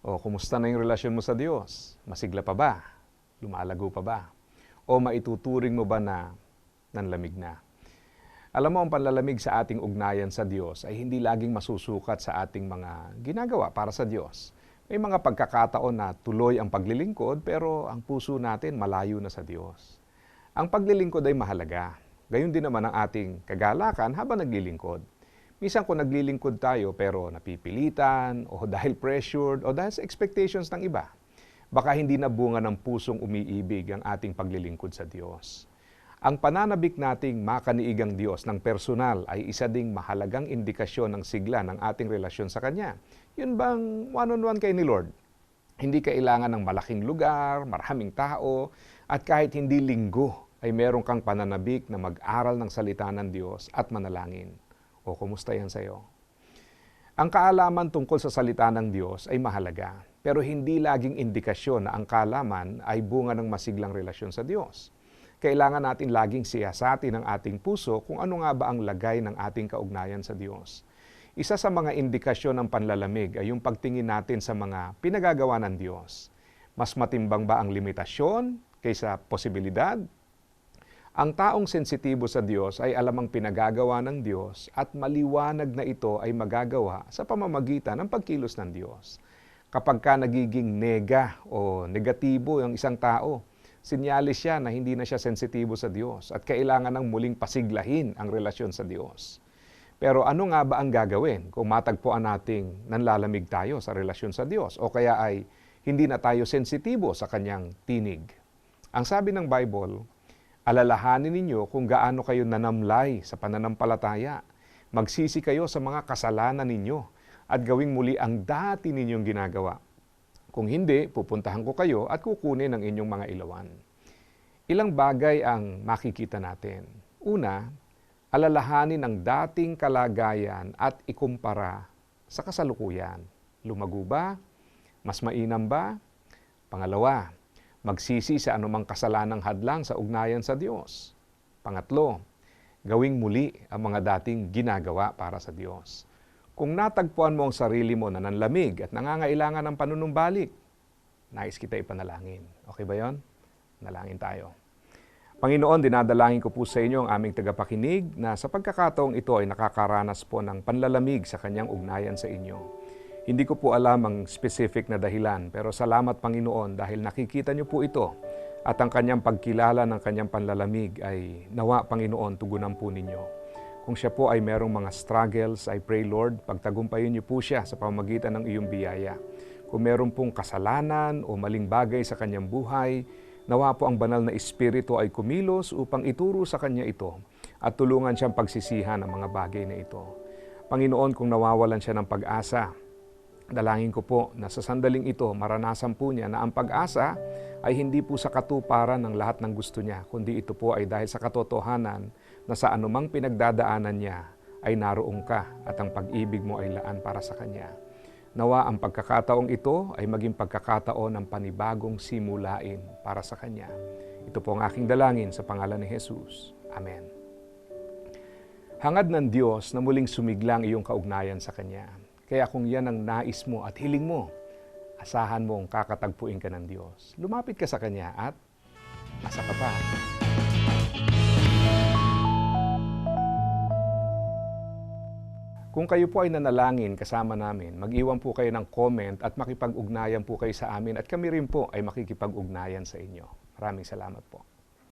O kumusta na yung relasyon mo sa Diyos? Masigla pa ba? Lumalago pa ba? O maituturing mo ba na nanlamig na? Alam mo, ang panlalamig sa ating ugnayan sa Diyos ay hindi laging masusukat sa ating mga ginagawa para sa Diyos. May mga pagkakataon na tuloy ang paglilingkod pero ang puso natin malayo na sa Diyos. Ang paglilingkod ay mahalaga. Gayun din naman ang ating kagalakan habang naglilingkod. Minsan kung naglilingkod tayo pero napipilitan o dahil pressured o dahil sa expectations ng iba, baka hindi na bunga ng pusong umiibig ang ating paglilingkod sa Diyos. Ang pananabik nating makaniigang Diyos ng personal ay isa ding mahalagang indikasyon ng sigla ng ating relasyon sa Kanya. Yun bang one-on-one kay ni Lord? Hindi kailangan ng malaking lugar, maraming tao, at kahit hindi linggo ay meron kang pananabik na mag-aral ng salita ng Diyos at manalangin. O kumusta yan sa'yo? Ang kaalaman tungkol sa salita ng Diyos ay mahalaga, pero hindi laging indikasyon na ang kaalaman ay bunga ng masiglang relasyon sa Diyos. Kailangan natin laging siyasatin ang ating puso kung ano nga ba ang lagay ng ating kaugnayan sa Diyos. Isa sa mga indikasyon ng panlalamig ay yung pagtingin natin sa mga pinagagawa ng Diyos. Mas matimbang ba ang limitasyon kaysa posibilidad? Ang taong sensitibo sa Diyos ay alam ang pinagagawa ng Diyos at maliwanag na ito ay magagawa sa pamamagitan ng pagkilos ng Diyos. Kapag ka nagiging nega o negatibo yung isang tao, sinyalis siya na hindi na siya sensitibo sa Diyos at kailangan ng muling pasiglahin ang relasyon sa Diyos. Pero ano nga ba ang gagawin kung matagpuan nating nanlalamig tayo sa relasyon sa Diyos o kaya ay hindi na tayo sensitibo sa kanyang tinig? Ang sabi ng Bible, alalahanin ninyo kung gaano kayo nanamlay sa pananampalataya. Magsisi kayo sa mga kasalanan ninyo at gawing muli ang dati ninyong ginagawa. Kung hindi, pupuntahan ko kayo at kukunin ang inyong mga ilawan. Ilang bagay ang makikita natin. Una, alalahanin ang dating kalagayan at ikumpara sa kasalukuyan. Lumago ba? Mas mainam ba? Pangalawa, magsisi sa anumang kasalanang hadlang sa ugnayan sa Diyos. Pangatlo, gawing muli ang mga dating ginagawa para sa Diyos. Kung natagpuan mo ang sarili mo na nanlamig at nangangailangan ng panunumbalik, nais kita ipanalangin. Okay ba yon? Nalangin tayo. Panginoon, dinadalangin ko po sa inyo ang aming tagapakinig na sa pagkakataong ito ay nakakaranas po ng panlalamig sa kanyang ugnayan sa inyo. Hindi ko po alam ang specific na dahilan, pero salamat Panginoon dahil nakikita niyo po ito at ang kanyang pagkilala ng kanyang panlalamig ay nawa Panginoon tugunan po ninyo. Kung siya po ay merong mga struggles, I pray Lord, pagtagumpayin niyo po siya sa pamamagitan ng iyong biyaya. Kung meron pong kasalanan o maling bagay sa kanyang buhay, nawa po ang banal na espiritu ay kumilos upang ituro sa kanya ito at tulungan siyang pagsisihan ang mga bagay na ito. Panginoon, kung nawawalan siya ng pag-asa, dalangin ko po na sa sandaling ito, maranasan po niya na ang pag-asa ay hindi po sa katuparan ng lahat ng gusto niya, kundi ito po ay dahil sa katotohanan na sa anumang pinagdadaanan niya ay naroong ka at ang pag-ibig mo ay laan para sa Kanya. Nawa ang pagkakataong ito ay maging pagkakataon ng panibagong simulain para sa Kanya. Ito po ang aking dalangin sa pangalan ni Jesus. Amen. Hangad ng Diyos na muling sumiglang iyong kaugnayan sa Kanya. Kaya kung yan ang nais mo at hiling mo, asahan mong kakatagpuin ka ng Diyos. Lumapit ka sa Kanya at asa ka pa. Kung kayo po ay nanalangin kasama namin, mag-iwan po kayo ng comment at makipag-ugnayan po kayo sa amin at kami rin po ay makikipag-ugnayan sa inyo. Maraming salamat po.